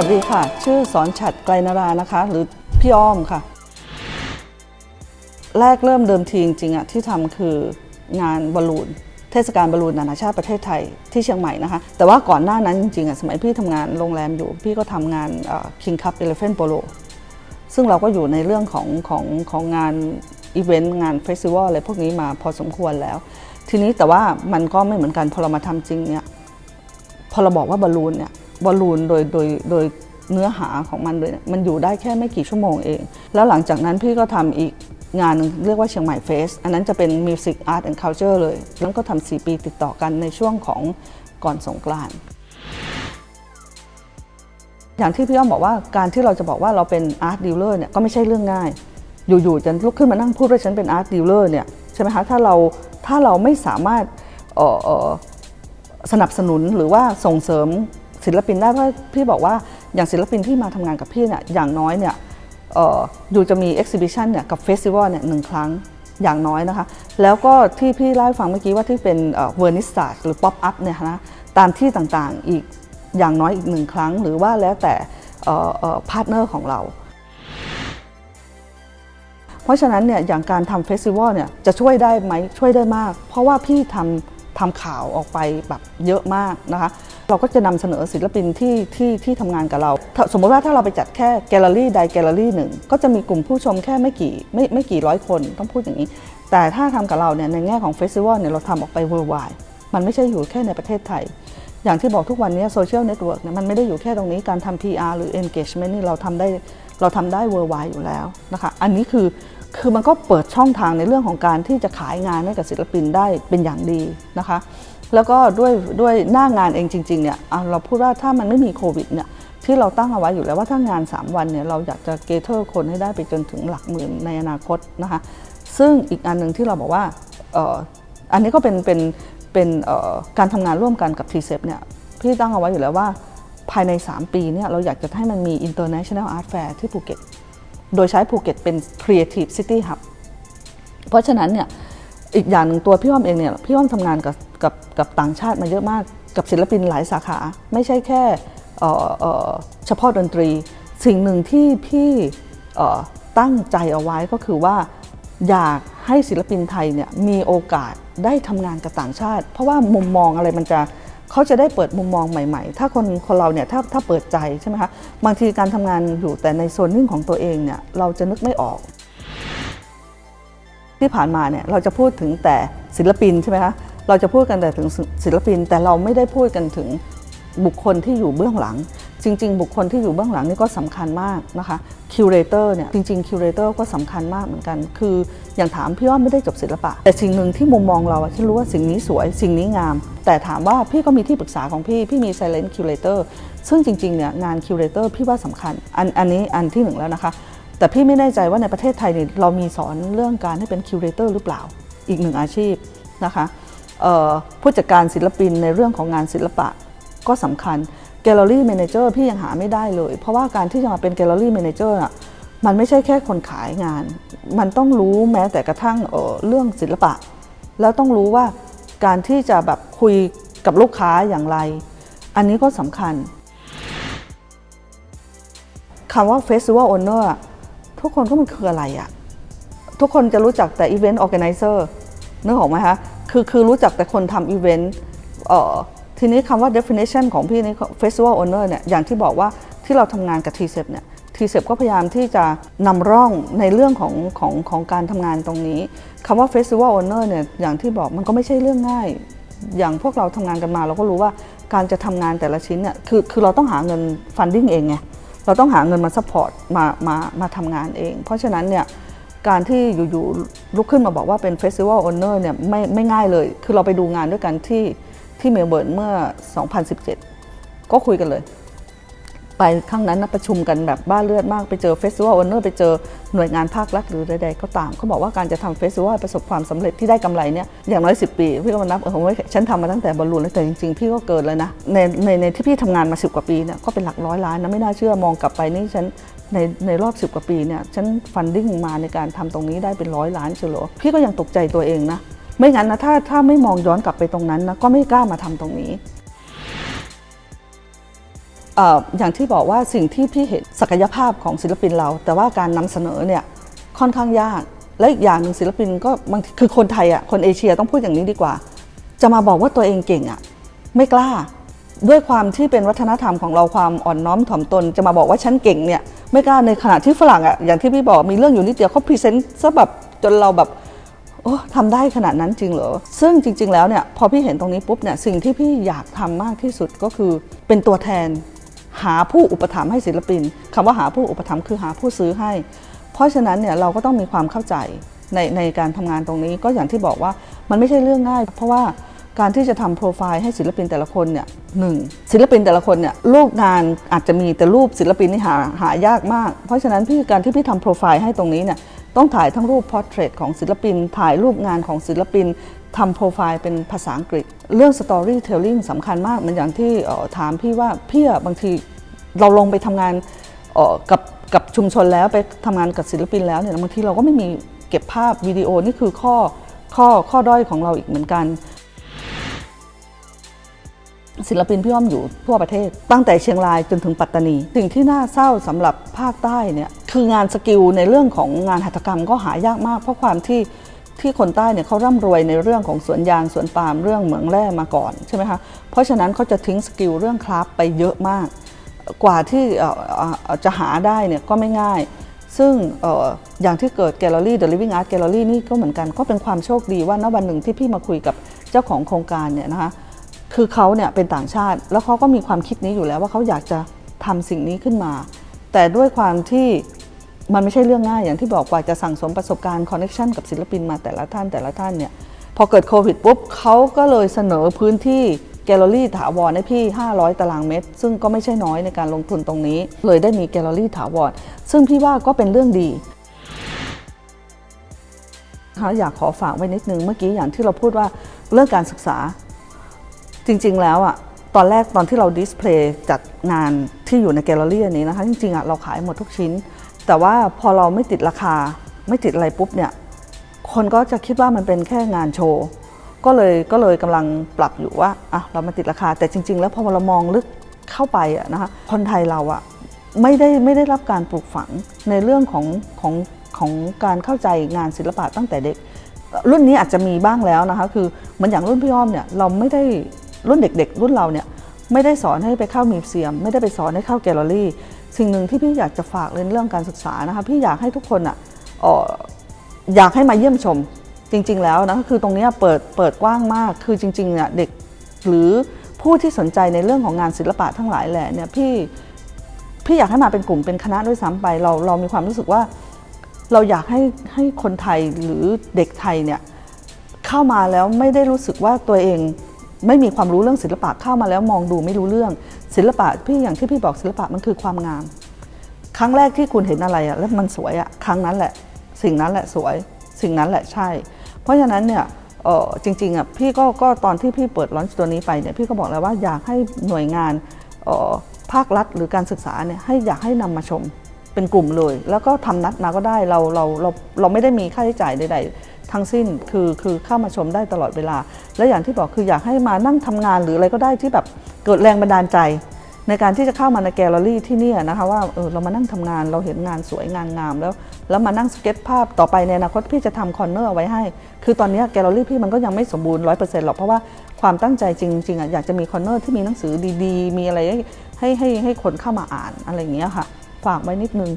วัสดีค่ะ ชื่อสอนฉัดไกลนารานะคะ หรือพี่อ้อมค่ะ แรกเริ่มเดิมทีจริงๆอะที่ทำคืองานบอลลูนเทศกาลบอลลูนนานาชาติประเทศไทยที่เชียงใหม่นะคะ แต่ว่าก่อนหน้านั้นจริงๆอะสมัยพี่ทำงานโรงแรมอยู่ พี่ก็ทำงานเอ่อ King Cup Elephant Polo ซึ่งเราก็อยู่ในเรื่องของของของงานอีเวนต์งานเฟสติวัลอะไรพวกนี้มาพอสมควรแล้ว ทีนี้แต่ว่ามันก็ไม่เหมือนกันพอเรามาทำจริงเนี่ยพอเราบอกว่าบอลลูนเนี่ย บอลลูนโดยโดยโดยเนื้อหาของมันเลยมันอยู่ได้แค่ไม่กี่ชั่วโมงเอง แล้วหลังจากนั้นพี่ก็ทำอีกงานหนึงเรียกว่าเชียงใหม่เฟส อันนั้นจะเป็น Music Art and Culture เลย แล้วก็ทำ4ปีติดต่อกันในช่วงของก่อนสงกรานต์อย่างที่พี่อ้อมบอกว่าการที่เราจะบอกว่าเราเป็นอาร์ตดีลเลอร์เนี่ยก็ไม่ใช่เรื่องง่าย อยู่ๆจะลุกขึ้นมานั่งพูดว่าฉันเป็นอาร์ตดีลเลอร์เนี่ยใช่ไหมคะถ้าเราถ้าเราไม่สามารถออออสนับสนุนหรือว่าส่งเสริม ศิลปินได้เพราะพี่บอกว่าอย่างศิลปินที่มาทำงานกับพี่เนี่ยอย่างน้อยเนี่ยอยู่จะมี exhibition เนี่ยกับเฟสติวัลเนี่ยหนึ่งครั้งอย่างน้อยนะคะ แล้วก็ที่พี่เล่าให้ฟังเมื่อกี้ว่าที่เป็นเวอร์นิสตาหรือป๊อปอัพเนี่ยนะตามที่ต่างๆอีกอย่างน้อยอีกหนึ่งครั้ง หรือว่าแล้วแต่พาร์ทเนอร์ของเรา เพราะฉะนั้นเนี่ยอย่างการทำเฟสติวัลเนี่ยจะช่วยได้ไหมช่วยได้มาก เพราะว่าพี่ทำทำข่าวออกไปแบบเยอะมากนะคะ เราก็จะนำเสนอศิลปินที่ที่ที่ทำงานกับเรา สมมติว่าถ้าเราไปจัดแค่แกลเลอรี่ใดแกลเลอรี่หนึ่งก็จะมีกลุ่มผู้ชมแค่ไม่กี่ไม่ไม่กี่ร้อยคนต้องพูดอย่างนี้ แต่ถ้าทำกับเราเนี่ยในแง่ของเฟสติวัลเนี่ยเราทำออกไป worldwide มันไม่ใช่อยู่แค่ในประเทศไทย อย่างที่บอกทุกวันนี้โซเชียลเน็ตเวิร์กเนี่ยมันไม่ได้อยู่แค่ตรงนี้การทำ PR หรือ engagement นี่เราทำได้เราทำได้ worldwide อยู่แล้วนะคะอันนี้คือคือมันก็เปิดช่องทางในเรื่องของการที่จะขายงานให้กับศิลปินได้เป็นอย่างดีนะคะ แล้วก็ด้วยด้วยหน้างานเองจริงๆเนี่ยเราพูดว่าถ้ามันไม่มีโควิดเนี่ยที่เราตั้งเอาไว้อยู่แล้วว่าถ้างาน 3 วันเนี่ยเราอยากจะเกเทอร์คนให้ได้ไปจนถึงหลักหมื่นในอนาคตนะคะซึ่งอีกอันหนึ่งที่เราบอกว่าอ,อันนี้ก็เป็นเป็นเป็นการทำงานร่วมกันกับ t c e p เนี่ยพี่ตั้งเอาไว้อยู่แล้วว่าภายใน 3 ปีเนี่ยเราอยากจะให้มันมี International Art Fair ที่ภูเก็ต โดยใช้ภูเก็ตเป็น Creative City Hub เพราะฉะนั้นเนี่ยอีกอย่างหนึ่งตัวพี่อ้อมเองเนี่ยพี่อ้อมทำงานกับ กับกับต่างชาติมาเยอะมาก กับศิลปินหลายสาขา ไม่ใช่แค่เฉพาะดนตรี สิ่งหนึ่งที่พี่ตั้งใจเอาไว้ก็คือว่าอยากให้ศิลปินไทยเนี่ยมีโอกาสได้ทำงานกับต่างชาติ เพราะว่ามุมมองอะไรมันจะเขาจะได้เปิดมุมมองใหม่ ๆ ถ้าคนคนเราเนี่ยถ้าถ้าเปิดใจใช่ไหมคะบางทีการทำงานอยู่แต่ในโซนนิ่งของตัวเองเนี่ยเราจะนึกไม่ออก ที่ผ่านมาเนี่ยเราจะพูดถึงแต่ศิลปินใช่ไหมคะ เราจะพูดกันแต่ถึงศิลปิน แต่เราไม่ได้พูดกันถึงบุคคลที่อยู่เบื้องหลัง จริง ๆ บุคคลที่อยู่เบื้องหลังนี่ก็สำคัญมากนะคะคิวเรเตอร์เนี่ยจริงๆคิวเรเตอร์ก็สำคัญมากเหมือนกัน คืออย่างถามพี่ว่าไม่ได้จบศิลปะ แต่สิ่งหนึ่งที่มุมมองเราอะฉันรู้ว่าสิ่งนี้สวยสิ่งนี้งาม แต่ถามว่าพี่ก็มีที่ปรึกษาของพี่ พี่มี silent curator ซึ่งจริงๆเนี่ยงานคิวเรเตอร์พี่ว่าสำคัญ อันอันนี้อันที่หนึ่งแล้วนะคะ แต่พี่ไม่แน่ใจว่าในประเทศไทยเนี่ยเรามีสอนเรื่องการให้เป็นคิวเรเตอร์หรือเปล่าอีกหนึ่งอาชีพนะคะ ผู้จัดการศิลปินในเรื่องของงานศิลปะก็สำคัญแกลเลอรี่ a ม a เจอร์พี่ยังหาไม่ได้เลย เพราะว่าการที่จะมาเป็นแกลเลอรี่ a ม a เจอร์อะมันไม่ใช่แค่คนขายงาน มันต้องรู้แม้แต่กระทั่งเเรื่องศิลปะ แล้วต้องรู้ว่าการที่จะแบบคุยกับลูกค้าอย่างไร อันนี้ก็สำคัญคำว่า Festival Owner อะทุกคนก็มันคืออะไรอะทุกคนจะรู้จักแต่ Event Organizer นึกออกไหมคะ คือคือรู้จักแต่คนทำอีเวนต์ทีนี้คำว่า definition ของพี่นี่ Festival Owner เนี่ยอย่างที่บอกว่าที่เราทำงานกับ t c e p เนี่ย t c e p ก็พยายามที่จะนำร่องในเรื่องของของของการทำงานตรงนี้คำว่า Festival Owner เนี่ยอย่างที่บอกมันก็ไม่ใช่เรื่องง่าย อย่างพวกเราทำงานกันมา เราก็รู้ว่าการจะทำงานแต่ละชิ้นเนี่ยคือคือเราต้องหาเงิน funding เองไงเราต้องหาเงินมาซัพพอร์ตมามามาทำงานเอง เพราะฉะนั้นเนี่ย การที่อยู่ๆลุกขึ้นมาบอกว่าเป็นเฟสติวัลโอเนอร์เนี่ยไม่ไม่ง่ายเลย คือเราไปดูงานด้วยกันที่ที่เมลเบิร์นเมื่อ 2017 ก็คุยกันเลย ไปครั้งนั้นนะประชุมกันแบบบ้าเลือดมากไปเจอเฟสติวัลโอเนอร์ไปเจอหน่วยงานภาครัฐหรือใดๆก็ตามเขาบอกว่าการจะทำเฟสติวัลประสบความสำเร็จที่ได้กำไรเนี่ยอย่างน้อย 10 ปี พี่ก็มานับเออผมว่าฉันทำมาตั้งแต่บอลลูนแล้วแต่จริงๆ พี่ก็เกินเลยนะในในในที่พี่ทำงานมา 10 กว่าปีเนี่ยก็เป็นหลักร้อยล้านนะไม่น่าเชื่อมองกลับไปนี่ฉันในในรอบ 10 กว่าปีเนี่ยฉันฟันดิ้งมาในการทำตรงนี้ได้เป็นร้อยล้านเชียวหรอพี่ก็ยังตกใจตัวเองนะไม่งั้นนะถ้าถ้าไม่มองย้อนกลับไปตรงนั้นนะก็ไม่กล้ามาทำตรงนี้ อย่างที่บอกว่าสิ่งที่พี่เห็นศักยภาพของศิลปินเรา แต่ว่าการนำเสนอเนี่ยค่อนข้างยาก และอีกอย่างหนึ่งศิลปินก็บางคือคนไทยอะคนเอเชียต้องพูดอย่างนี้ดีกว่า จะมาบอกว่าตัวเองเก่งอะไม่กล้า ด้วยความที่เป็นวัฒนธรรมของเราความอ่อนน้อมถ่อมตน จะมาบอกว่าฉันเก่งเนี่ยไม่กล้าในขณะที่ฝรั่งอะอย่างที่พี่บอกมีเรื่องอยู่นิดเดียวเขาพรีเซนต์ซะแบบจนเราแบบโอ้ทำได้ขนาดนั้นจริงเหรอ ซึ่งจริง ๆ แล้วเนี่ยพอพี่เห็นตรงนี้ปุ๊บเนี่ยสิ่งที่พี่อยากทำมากที่สุดก็คือเป็นตัวแทน หาผู้อุปถัมภ์ให้ศิลปินคำว่าหาผู้อุปถัมภ์คือหาผู้ซื้อให้ เพราะฉะนั้นเนี่ยเราก็ต้องมีความเข้าใจในในการทำงานตรงนี้ก็อย่างที่บอกว่ามันไม่ใช่เรื่องง่าย เพราะว่าการที่จะทำโปรไฟล์ให้ศิลปินแต่ละคนเนี่ยหนึ่งศิลปินแต่ละคนเนี่ยรูปงานอาจจะมีแต่รูปศิลปินนี่หาหายากมาก เพราะฉะนั้นพี่การที่พี่ทำโปรไฟล์ให้ตรงนี้เนี่ยต้องถ่ายทั้งรูปพอร์เทรตของศิลปิน ถ่ายรูปงานของศิลปินทำโปรไฟล์เป็นภาษาอังกฤษ เรื่อง storytelling สำคัญมากเหมือนอย่างที่ออถามพี่ว่าพี่บางที เราลงไปทำงานออกับกับชุมชนแล้วไปทำงานกับศิลปินแล้วเนี่ยบางทีเราก็ไม่มีเก็บภาพวิดีโอนี่คือข้อข้อข้อด้อยของเราอีกเหมือนกัน ศิลปินพี่อ้อมอยู่ทั่วประเทศ ตั้งแต่เชียงรายจนถึงปัตตานี สิ่งที่น่าเศร้าสำหรับภาคใต้เนี่ยคืองานสกิลในเรื่องของงานหัตถกรรมก็หายากมาก เพราะความที่ที่คนใต้เนี่ยเขาร่ำรวยในเรื่องของสวนยางสวนปาล์มเรื่องเหมืองแร่มาก่อนใช่ไหมคะเพราะฉะนั้นเขาจะทิ้งสกิลเรื่องคราฟไปเยอะมาก กว่าที่จะหาได้เนี่ยก็ไม่ง่าย ซึ่งออย่างที่เกิดแกลเลอรี่ The Living Art Gallery นี่ก็เหมือนกันก็เป็นความโชคดีว่าณวันหนึ่งที่พี่มาคุยกับเจ้าของโครงการเนี่ยนะคะคือเขาเนี่ยเป็นต่างชาติ แล้วเขาก็มีความคิดนี้อยู่แล้วว่าเขาอยากจะทำสิ่งนี้ขึ้นมา แต่ด้วยความที่มันไม่ใช่เรื่องง่ายอย่างที่บอกกว่าจะสั่งสมประสบการณ์คอนเน t ชันกับศิลปินมาแต่ละท่านแต่ละท่านเนี่ยพอเกิดโควิดปุ๊บเขาก็เลยเสนอพื้นที่ แกลเลอรี่ถาวรให้พี่ 500 ตารางเมตร ซึ่งก็ไม่ใช่น้อยในการลงทุนตรงนี้ เลยได้มีแกลเลอรี่ถาวร ซึ่งพี่ว่าก็เป็นเรื่องดีนะคะอยากขอฝากไว้นิดนึง เมื่อกี้อย่างที่เราพูดว่าเรื่องการศึกษา จริง ๆ แล้วอะตอนแรกตอนที่เราดิสเพลย์จัดงานที่อยู่ในแกลเลอรี่อันนี้นะคะจริงๆอะเราขายหมดทุกชิ้น แต่ว่าพอเราไม่ติดราคาไม่ติดอะไรปุ๊บเนี่ยคนก็จะคิดว่ามันเป็นแค่งานโชว์ ก็เลยก็เลยกำลังปรับอยู่ว่าอะเรามาติดราคา แต่จริง ๆ แล้วพอเรามองลึกเข้าไปอะนะคะคนไทยเราอะไม่ได้ไม่ได้รับการปลูกฝังในเรื่องของของของการเข้าใจงานศิลปะตั้งแต่เด็ก รุ่นนี้อาจจะมีบ้างแล้วนะคะคือเหมือนอย่างรุ่นพี่อ้อมเนี่ยเราไม่ได้รุ่นเด็ก ๆ รุ่นเราเนี่ยไม่ได้สอนให้ไปเข้ามิวเซียม ไม่ได้ไปสอนให้เข้าแกลเลอรี่ สิ่งหนึ่งที่พี่อยากจะฝากเรื่องการศึกษานะคะพี่อยากให้ทุกคนอะอออยากให้มาเยี่ยมชม จริง ๆ แล้วนะคือตรงนี้เปิดเปิดกว้างมาก คือจริงๆเนี่ยเด็กหรือผู้ที่สนใจในเรื่องของงานศิลปะทั้งหลายแหละเนี่ยพี่พี่อยากให้มาเป็นกลุ่มเป็นคณะด้วยซ้ำไปเราเรามีความรู้สึกว่าเราอยากให้ให้คนไทยหรือเด็กไทยเนี่ยเข้ามาแล้วไม่ได้รู้สึกว่าตัวเองไม่มีความรู้เรื่องศิลปะเข้ามาแล้วมองดูไม่รู้เรื่อง ศิลปะพี่อย่างที่พี่บอกศิลปะมันคือความงาม ครั้งแรกที่คุณเห็นอะไรอะแล้วมันสวยอะครั้งนั้นแหละ สิ่งนั้นแหละสวย สิ่งนั้นแหละใช่ เพราะฉะนั้นเนี่ยเออจริงๆอะพี่ก็ก็ตอนที่พี่เปิดลอนช์ตัวนี้ไปเนี่ยพี่ก็บอกแล้วว่าอยากให้หน่วยงานอ่อภาครัฐหรือการศึกษาเนี่ยให้อยากให้นำมาชมเป็นกลุ่มเลย แล้วก็ทำนัดมาก็ได้เราเราเราเราไม่ได้มีค่าใช้จ่ายใด ๆ ทั้งสิ้นคือคือเข้ามาชมได้ตลอดเวลา และอย่างที่บอกคืออยากให้มานั่งทำงานหรืออะไรก็ได้ที่แบบเกิดแรงบันดาลใจ ในการที่จะเข้ามาในแกลเลอรี่ที่นี่นะคะว่าเออเรามานั่งทำงานเราเห็นงานสวยงานงามแล้ว แล้วมานั่งสเก็ตภาพต่อไปในอนาคตพี่จะทำคอนเนอร์ไว้ให้ คือตอนนี้แกลเลอรี่พี่มันก็ยังไม่สมบูรณ์ร้อยเปอร์เซ็นต์หรอกเพราะว่าความตั้งใจจริงๆอะอยากจะมีคอนเนอร์ที่มีหนังสือดีๆ มีอะไรให้ให้ให้คนเข้ามาอ่านอะไรอย่างเงี้ยค่ะ ฝากไว้นิดนึง